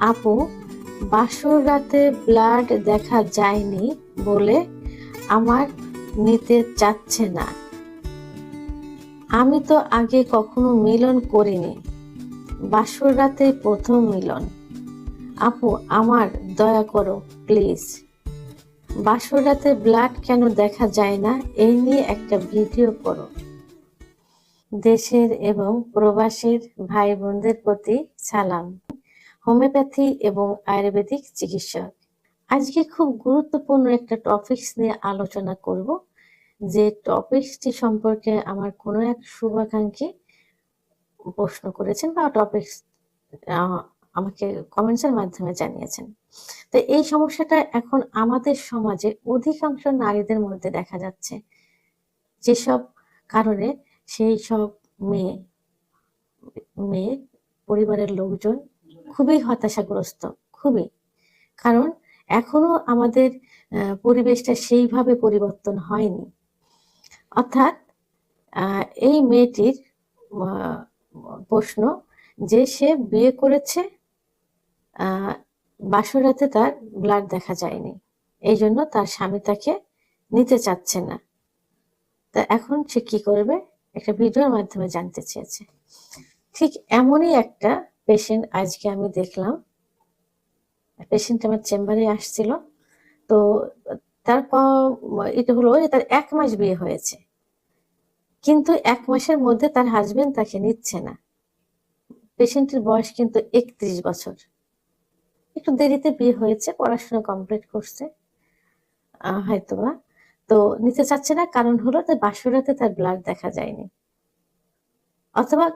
আপু, বাসর রাতে ব্লাড দেখা যায়নি বলে আমার নিতে চাচ্ছে না। আমি তো আগে কখনো মিলন করিনি। বাসর রাতে প্রথম মিলন। আপু, আমার দয়া করো, প্লিজ। বাসর রাতে ব্লাড কেন দেখা যায় না এই নিয়ে একটা ভিডিও করো। দেশের এবং প্রবাসের ভাই বোনদের প্রতি সালাম। হোমিওপ্যাথি এবং আয়ুর্বেদিক চিকিৎসক আজকে খুব গুরুত্বপূর্ণ একটা টপিকস নিয়ে আলোচনা করব, যে টপিকসটি সম্পর্কে আমার কোনো এক শুভাকাঙ্ক্ষী প্রশ্ন করেছেন বা টপিকস আমাকে কমেন্টসের মাধ্যমে জানিয়েছেন। তো এই সমস্যাটা এখন আমাদের সমাজে অধিকাংশ নারীদের মধ্যে দেখা যাচ্ছে। যেসব কারণে সেই সব মেয়ে মেয়ে, পরিবারের লোকজন খুবই হতাশাগ্রস্ত, খুবই। কারণ এখনও আমাদের পরিবেশটা সেইভাবে পরিবর্তন হয়নি। অর্থাৎ এই মেয়েটির প্রশ্ন যে সে বিয়ে করেছে বাসরাতে তার ব্লাড দেখা যায়নি। এই জন্য তার স্বামী তাকে নিতে চাচ্ছে না। তা এখন সে কি করবে? একটা ভিডিওর মাধ্যমে জানতে চেয়েছে। ঠিক এমনই একটা পেশেন্ট আজকে আমি দেখলাম। পেশেন্ট আমার চেম্বারে আসছিল। তো তারপর এটা হলো যে তার এক মাস বিয়ে হয়েছে। কিন্তু এক মাসের মধ্যে তার হাজবেন্ড তাকে নিচ্ছে না। পেশেন্টের বয়স কিন্তু একত্রিশ বছর। একটু দেরিতে বিয়ে হয়েছে, পড়াশোনা কমপ্লিট করছে। হয়তোবা। তো নিতে চাচ্ছে না, কারণ হলো তার বাসরাতে তার ব্লাড দেখা যায়নি। অথবা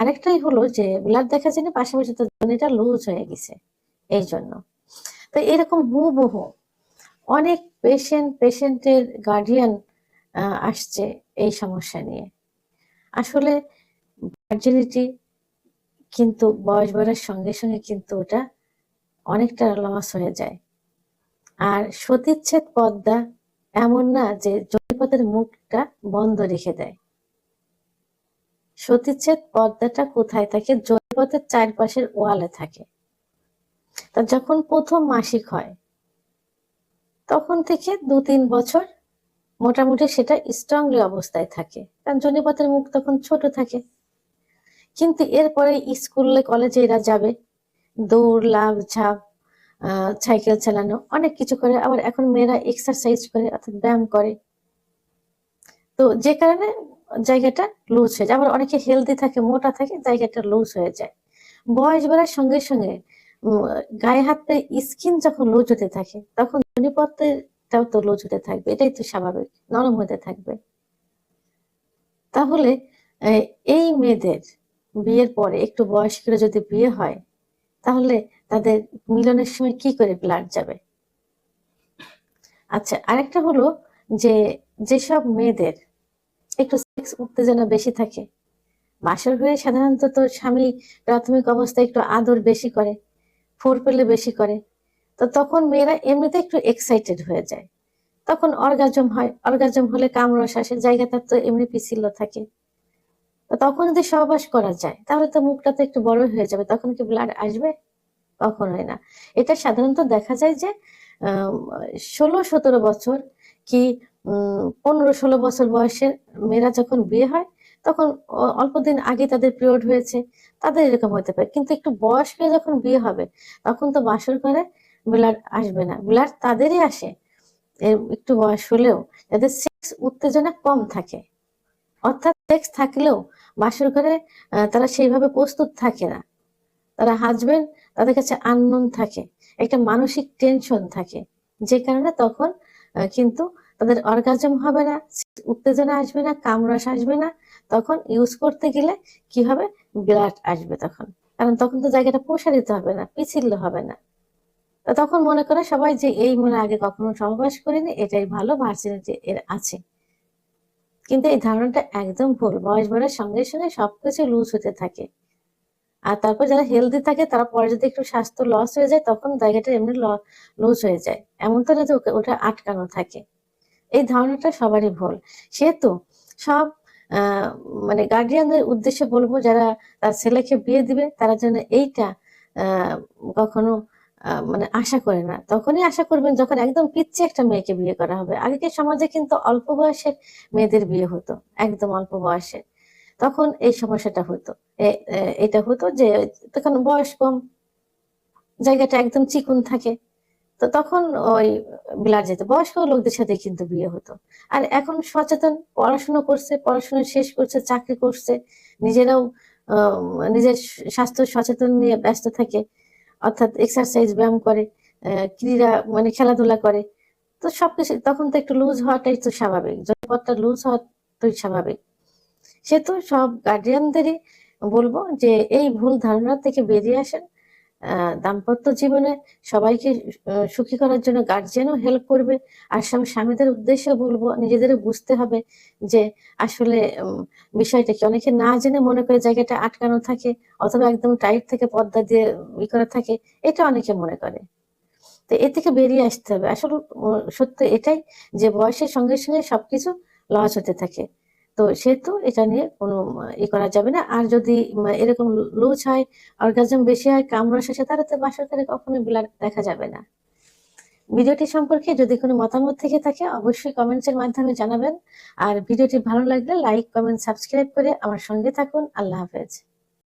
আরেকটাই হলো যে, ব্লাড দেখা যায়নি পাশাপাশি তো জনিটা লুজ হয়ে গেছে, এই জন্য। তো এরকম হুবহু অনেক পেশেন্ট পেশেন্টের গার্ডিয়ান আসছে এই সমস্যা নিয়ে। আসলে ভার্জিনিটি কিন্তু বয়স বাড়ার সঙ্গে সঙ্গে কিন্তু ওটা অনেকটা লস হয়ে যায়। আর সতীচ্ছেদ পদ্মা এমন না যে জলপথের মুখটা বন্ধ রেখে দেয়। সতীচ্ছেদ পর্দাটা কোথায় থাকে? জমিপথের চারপাশের ওয়ালে থাকে। তা যখন প্রথম মাসিক হয়, তখন থেকে দু তিন বছর মোটামুটি সেটা স্ট্রংলি অবস্থায় থাকে। কারণ জনিপথের মুখ তখন ছোট থাকে। কিন্তু এরপরে স্কুলে, কলেজে এরা যাবে। দৌড় লাভ ঝাঁপ সাইকেল চালানো, অনেক কিছু করে। আবার এখন মেয়েরা এক্সারসাইজ করে, অর্থাৎ ব্যায়াম করে। তো যে কারণে জায়গাটা লুজ হয়ে যায়। আবার অনেকে হেলদি থাকে, মোটা থাকে, জায়গাটা লুজ হয়ে যায়। বয়স বাড়ার সঙ্গে সঙ্গে গায়ে হাতে স্কিন যখন লুজ হতে থাকে, তখন জনিপথটাও তো লুজ হতে থাকবে। এটাই তো স্বাভাবিক, নরম হতে থাকবে। তাহলে এই মেয়েদের বিয়ের পরে একটু বয়স করে যদি বিয়ে হয়, তাহলে তাদের মিলনের সময় কি করে ব্লাড যাবে? আচ্ছা আরেকটা হলো যে, যেসব মেয়েদের একটু সেক্স উত্তেজনা বেশি থাকে। বাসর ঘরে সাধারণত তো স্বামী প্রাথমিক অবস্থায় একটু আদর বেশি করে, ফোর পেলে বেশি করে। তো তখন মেয়েরা এমনিতে একটু এক্সাইটেড হয়ে যায়। তখন অর্গাজম হয়। অর্গাজম হলে কামরস আসে, জায়গাটা তো এমনি পিছিল থাকে। তখন যদি সহবাস করা যায়, তাহলে তো মুখটা তো একটু বড় হয়ে যাবে। তখন কি ব্লাড আসবে? কখনোই না। এটা সাধারণত দেখা যায় যে ষোলো সতেরো বছর কি পনেরো ষোলো বছর বয়সের মেয়েরা যখন বিয়ে হয় তখন অল্প দিন আগে তাদের পিরিয়ড হয়েছে তাদের এরকম হতে পারে। কিন্তু একটু বয়স হয়ে যখন বিয়ে হবে তখন তো বাসর ঘরে ব্লাড আসবে না। ব্লাড তাদেরই আসে একটু বয়স হলেও। যাদের সেক্স উত্তেজনা কম থাকে অর্থাৎ সেক্স থাকলেও বাসর আহ, তারা সেইভাবে প্রস্তুত থাকে না। তারা হাজবেন্ড তাদের কাছে আননোন থাকে একটা মানসিক টেনশন থাকে। যে কারণে তখন কিন্তু তাদের অর্গাজম হবে না, উত্তেজনা আসবে না, কামরস আসবে না। তখন ইউজ করতে গেলে কি হবে ব্লাড আসবে তখন। কারণ তখন তো জায়গাটা প্রসারিত হবে না পিছিল্য হবে না। তখন মনে করে সবাই যে এই মনে আগে কখনো সহবাস করিনি, এটাই ভালো ভার্সিনিটি এর আছে। কিন্তু এই ধারণাটা একদম ভুল, বয়স বাড়ার সঙ্গে সঙ্গে সবকিছু লুজ হতে থাকে। আর তারপর যারা হেলদি থাকে, তারা পরে যদি একটু স্বাস্থ্য লস হয়ে যায়, তখন জায়গাটা এমনি লুজ হয়ে যায়। এমন তো না যে ওটা আটকানো থাকে। এই ধারণাটা সবারই ভুল। সেহেতু সব মানে গার্ডিয়ানদের উদ্দেশ্যে বলব যারা তার ছেলেকে বিয়ে দিবে, তারা যেন এইটা কখনো মানে আশা করে না। তখনই আশা করবেন যখন একদম পিচ্ছি একটা মেয়েকে বিয়ে করা হবে। আগেকার সমাজে কিন্তু অল্প বয়সের মেয়েদের বিয়ে হতো, একদম অল্প বয়সে। তখন এই সমস্যাটা হতো। এটা হতো যে তখন বয়স কম, জায়গাটা একদম চিকুন থাকে। তো তখন ওই বিলার যেত, বয়স্ক লোকদের সাথে কিন্তু বিয়ে হতো। আর এখন সচেতন, পড়াশোনা করছে, পড়াশোনা শেষ করছে, চাকরি করছে, নিজেরাও নিজের স্বাস্থ্য সচেতন নিয়ে ব্যস্ত থাকে, অর্থাৎ এক্সারসাইজ ব্যায়াম করে ক্রীড়া মানে খেলাধুলা করে, তো সবকিছু, তখন তো একটু লুজ হওয়াটাই তো স্বাভাবিক জনপদটা লুজ হওয়াটাই স্বাভাবিক। সে তো সব গার্ডিয়ানদেরই বলব যে, এই ভুল ধারণা থেকে বেরিয়ে আসেন দাম্পত্য জীবনে সবাইকে সুখী করার জন্য গার্জিয়ানও হেল্প করবে। আর সব স্বামীদের উদ্দেশ্যে বলব নিজেদের বুঝতে হবে যে আসলে বিষয়টা কি। অনেকে না জেনে মনে করে জায়গাটা আটকানো থাকে, অথবা একদম টাইট থেকে পর্দা দিয়ে ই করা থাকে, এটা অনেকে মনে করে। তো এ থেকে বেরিয়ে আসতে হবে। আসলে সত্য এটাই যে বয়সের সঙ্গে সঙ্গে সবকিছু লস হতে থাকে। তো সেহেতু এটা নিয়ে কোনো ই করা যাবে না। আর যদি এরকম লুজ হয় অর্গাজম বেশি হয় কামড়া শেষে, তাহলে তো বাসরকারে কখনো ব্লাড দেখা যাবে না। ভিডিওটি সম্পর্কে যদি কোনো মতামত থেকে থাকে, অবশ্যই কমেন্টসের মাধ্যমে জানাবেন। আর ভিডিওটি ভালো লাগলে লাইক কমেন্ট সাবস্ক্রাইব করে আমার সঙ্গে থাকুন। আল্লাহ হাফেজ।